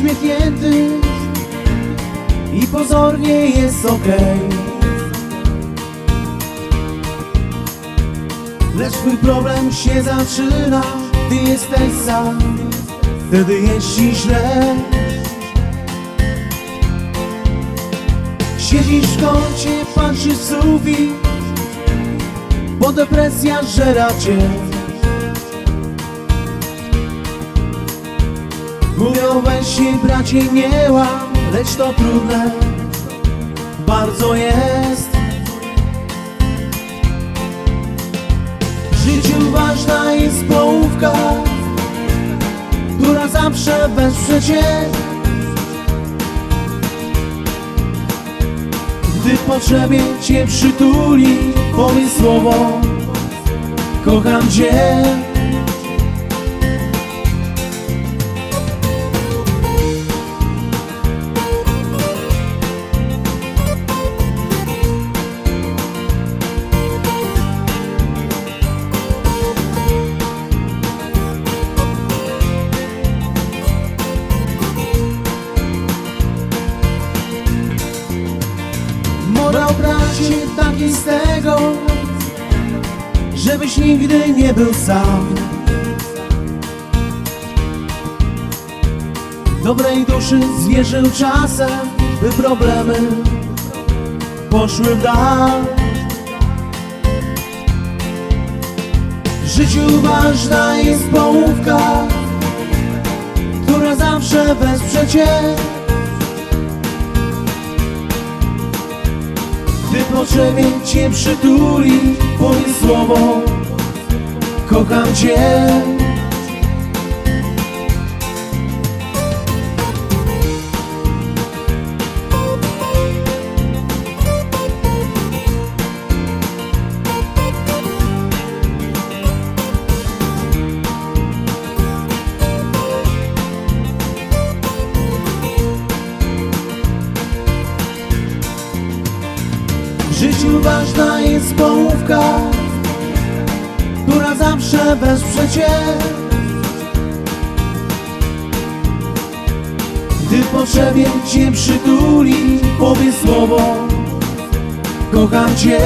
uśmiechnięty i pozornie jest okej. Lecz twój problem się zaczyna, gdy jesteś sam, wtedy jest ci źle. Siedzisz w kącie, patrzysz w sufit, bo depresja żera cię. Mówią weź się bracie nie łam, lecz to trudne bardzo jest. W życiu ważna jest połówka, która zawsze wesprze cię. Gdy potrzebie cię przytuli, powie słowo Kocham cię bracie taki z tego Żebyś nigdy nie był sam. Dobrej duszy zwierzył czasem By problemy poszły w dal. W życiu ważna jest połówka Która zawsze wesprze cię Gdy potrzebie cię przytuli, powie słowo. Kocham cię życiu ważna jest połówka Która zawsze wesprze cię. Gdy potrzebie cię przytuli Powie słowo Kocham cię